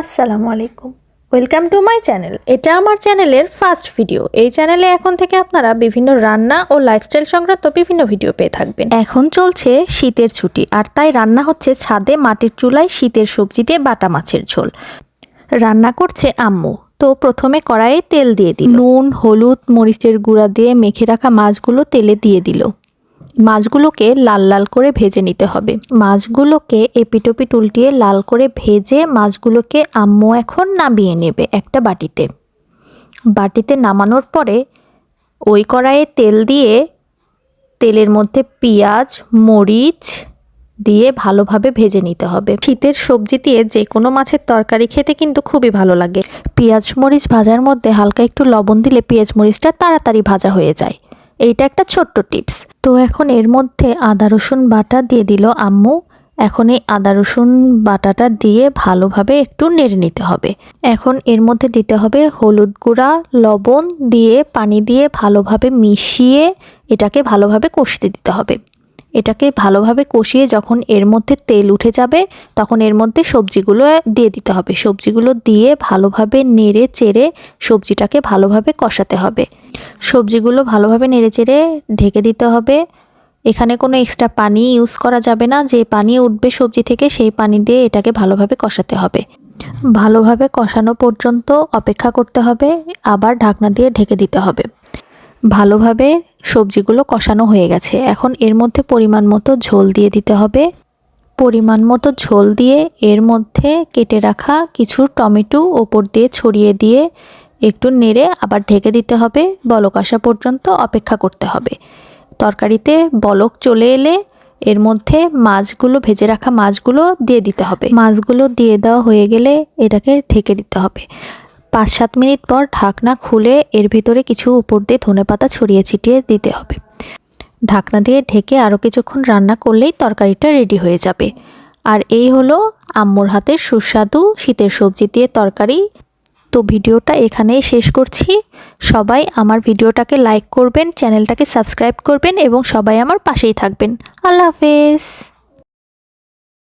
আসসালামু আলাইকুম। Welcome to my channel এটা আমার চ্যানেলের ফার্স্ট ভিডিও এই চ্যানেলে এখন থেকে আপনারা বিভিন্ন রান্না ও লাইফস্টাইল সংক্রান্ত বিভিন্ন ভিডিও পেয়ে থাকবেন। এখন চলছে শীতের ছুটি, আর তাই রান্না হচ্ছে ছাদে মাটির চুলায় শীতের সবজি দিয়ে বাটা মাছের ঝোল। রান্না করছে আম্মু। তো প্রথমে কড়াইয়ে তেল দিয়ে দিল। নুন, হলুদ, মরিচের গুঁড়া দিয়ে মেখে রাখা মাছগুলো তেলে দিয়ে দিল। মাছগুলোকে লাল লাল করে ভেজে নিতে হবে। মাছগুলোকে এপিটোপিট উল্টিয়ে লাল করে ভেজে মাছগুলোকে আম্মু এখন নামিয়ে নেবে একটা বাটিতে। বাটিতে নামানোর পরে ওই কড়াইয়ে তেল দিয়ে তেলের মধ্যে পেঁয়াজ, মরিচ দিয়ে ভালোভাবে ভেজে নিতে হবে। শীতের সবজি দিয়ে যে কোনো মাছের তরকারি খেতে কিন্তু খুবই ভালো লাগে। পেঁয়াজ, মরিচ ভাজার মধ্যে হালকা একটু লবণ দিলে পেঁয়াজ, মরিচটা তাড়াতাড়ি ভাজা হয়ে যায়। এইটা একটা ছোট্ট টিপস। তো এখন এর মধ্যে আদা, রসুন বাটা দিয়ে দিল আম্মু। এখন এই আদা, রসুন বাটাটা দিয়ে ভালোভাবে একটু নেড়ে নিতে হবে। এখন এর মধ্যে দিতে হবে হলুদ গুঁড়া, লবণ দিয়ে, পানি দিয়ে ভালোভাবে মিশিয়ে এটাকে ভালোভাবে কষতে দিতে হবে। এটাকে ভালোভাবে কষিয়ে যখন এর মধ্যে তেল উঠে যাবে, তখন এর মধ্যে সবজিগুলো দিয়ে দিতে হবে। সবজিগুলো দিয়ে ভালোভাবে নেড়ে চেড়ে সবজিটাকে ভালোভাবে কষাতে হবে। সবজিগুলো ভালোভাবে নেড়ে চেড়ে ঢেকে দিতে হবে। এখানে কোনো এক্সট্রা পানি ইউজ করা যাবে না। যে পানি উঠবে সবজি থেকে, সেই পানি দিয়ে এটাকে ভালোভাবে কষাতে হবে। ভালোভাবে কষানো পর্যন্ত অপেক্ষা করতে হবে। আবার ঢাকনা দিয়ে ঢেকে দিতে হবে। ভালোভাবে সবজিগুলো কষানো হয়ে গেছে। এখন এর মধ্যে পরিমাণ মতো ঝোল দিয়ে দিতে হবে। পরিমাণ মতো ঝোল দিয়ে এর মধ্যে কেটে রাখা কিছু টমেটো ওপর দিয়ে ছড়িয়ে দিয়ে একটু নেড়ে আবার ঢেকে দিতে হবে। বলক আসা পর্যন্ত অপেক্ষা করতে হবে। তরকারিতে বলক চলে এলে এর মধ্যে মাছগুলো, ভেজে রাখা মাছগুলো দিয়ে দিতে হবে। মাছগুলো দিয়ে দেওয়া হয়ে গেলে এটাকে ঢেকে দিতে হবে। পাঁচ সাত মিনিট পর ঢাকনা খুলে এর ভিতরে কিছু উপর দিয়ে ধনে পাতা ছড়িয়ে ছিটিয়ে দিতে হবে। ঢাকনা দিয়ে ঢেকে আরও কিছুক্ষণ রান্না করলেই তরকারিটা রেডি হয়ে যাবে। আর এই হলো আম্মুর হাতের সুস্বাদু শীতের সবজি দিয়ে তরকারি। তো ভিডিওটা এখানেই শেষ করছি। সবাই আমার ভিডিওটাকে লাইক করবেন, চ্যানেলটাকে সাবস্ক্রাইব করবেন এবং সবাই আমার পাশেই থাকবেন। আল্লাহ হাফেজ।